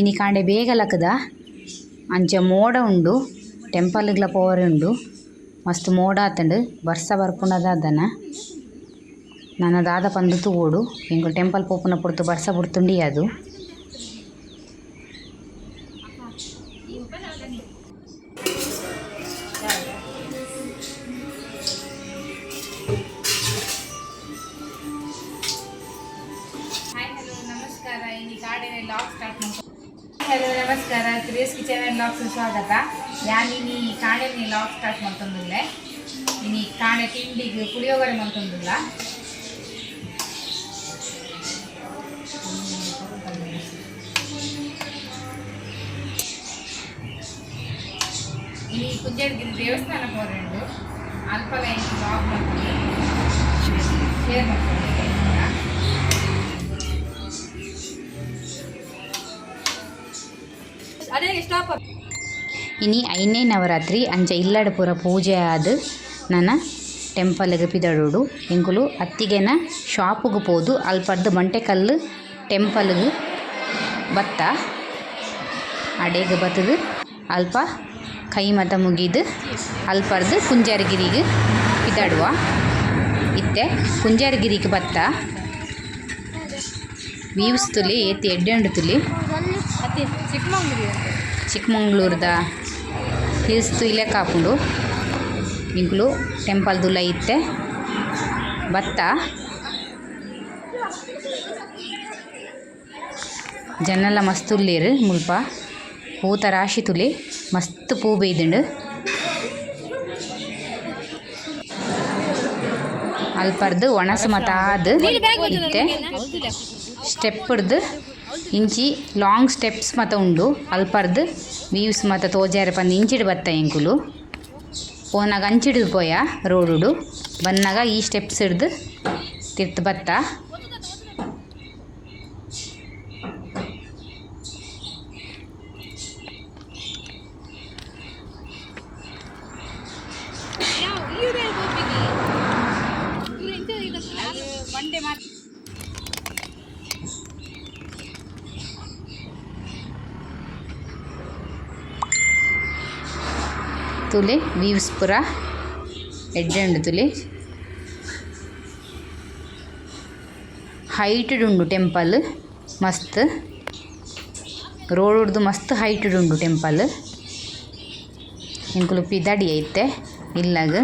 ಇನಿ ಕಾಂಡೆ ಬೇಗ ಲಕದ. ಅಂಚ ಮೋಡ ಉಂಡು ಟೆಂಪಲ್ಗ್ಲ ಪೋವರೆ ಉಂಡು. ಮಸ್ತ್ ಮೋಡ ಆತಂಡ್ ಬರ್ಸ ಬರ್ಪುನದಾದನ ನನ್ನ ದಾದ ಪಂದು ತೂವೋಡು ಎಂಕುಲು ಟೆಂಪಲ್ ಪೋಪುನ ಪುಡ್ತು ಬರ್ಸ ಬುಡ್ತುಂಡಿ ಅದು ಕಾಡಿನ ಲಾಗ್ ಸ್ಟಾರ್ಟ್ ಹಲೋ ನಮಸ್ಕಾರ ಕ್ರೇಸ್ ಕಿಚನ್ ಆ್ಯಂಡ್ ಲಾಗ್ಸ್ ಸ್ವಾಗತ ಯಾನಿನಿ ಕಾಡೆನಿ ಲಾಗ್ ಸ್ಟಾರ್ಟ್ ಮಾಡ್ತಂದಿಲ್ಲೆ ಇನಿ ಕಾಡೆ ತಿಂಡಿಗೆ ಪುಳಿಯೋಗರೆ ಮಾಡ್ತಂದಿಲ್ಲ ಇನಿ ಕುಂಜಡ್ಗಿರಿ ದೇವಸ್ಥಾನ ಹೋರೆಂಡು ಅಲ್ಪಲ ಏನು ಲಾಗ್ ಮಾಡ್ತೀನಿ ಶೇರ್ ಮಾಡ್ತೀನಿ ಇನಿ ಐನೇ ನವರಾತ್ರಿ ಅಂಚ ಇಲ್ಲಡ ಪೂರ ಪೂಜೆ ಆದ್ ನನ್ನ ಟೆಂಪಲ್ಗೆ ಪಿದಡುಡು ಎಂಕುಲು ಅತ್ತಿಗೆನ ಶಾಪಿಗೆ ಪೋದು ಅಲ್ಪರ್ದು ಮಂಟೆಕಲ್ಲು ಟೆಂಪಲ್ಗೆ ಬತ್ತ, ಅಡೆಗೆ ಬತ್ತದು, ಅಲ್ಪ ಕೈ ಮತ ಮುಗಿದು ಅಲ್ಪರ್ದು ಕುಂಜಾರಗಿರಿಗೆ ಪಿದಾಡುವ. ಇತ್ತೆ ಕುಂಜಾರಗಿರಿಗೆ ಬತ್ತ, ವೀವ್ಸ್ ತುಲಿ, ಏತಿ ಎಡ್ಡೆಂಡು ತುಲಿ. ಚಿಕ್ಕಮಂಗ್ಳೂರ್ದ ಹಿಲ್ಸ್ ಇಲ್ಲೇ ಕಾಪುಂಡು. ಇಂಕ್ಲು ಟೆಂಪಲ್ ದುಲ ಇತ್ತೆ. ಭತ್ತ. ಜನಲ ಮಸ್ತ್ ಉಲ್ಲೇರು ಮುಲ್ಪ. ಹೂತ ರಾಶಿ ತುಲಿ ಮಸ್ತ್ ಪೂ ಬೇಯ್ದುಂಡು. ಅಲ್ಪರ್ದು ಒಣಸು ಮತ ಆದ್ ಇತ್ತೆ. ಸ್ಟೆಪ್ಡ್ದು ಇಂಚಿ ಲಾಂಗ್ ಸ್ಟೆಪ್ಸ್ ಮತ ಉಂಡು ಅಲ್ಪರ್ದು ವೀವ್ಸ್ ಮತ ತೋಜಾರೆ ಪಂದ್ ಇಂಚಿಡ್ ಬತ್ತ ಎಂಕುಲು ಪೋನಾಗ ಅಂಚಿಡ್ದು ಪೋಯ ರೋಡುಡು ಬನ್ನಾಗ ಈ ಸ್ಟೆಪ್ಸ್ ಹಿಡ್ದು ತಿರ್ತ್ ಬತ್ತ ಮಂಡೆ ಮಾತ್ರ ತುಲಿ ವೀವ್ಸ್ ಪುರ ಎಡ್ಡೆಂಡು ತುಲಿ. ಹೈಟ್ ಉಂಡು ಟೆಂಪಲ್ ಮಸ್ತ್. ರೋಡ್ದು ಮಸ್ತ್ ಹೈಟ್ ಉಂಡು ಟೆಂಪಲ್ ಎಂಕುಲು ಪಿದಾಡಿ ಐತೆ, ಇಲ್ಲಾಗ.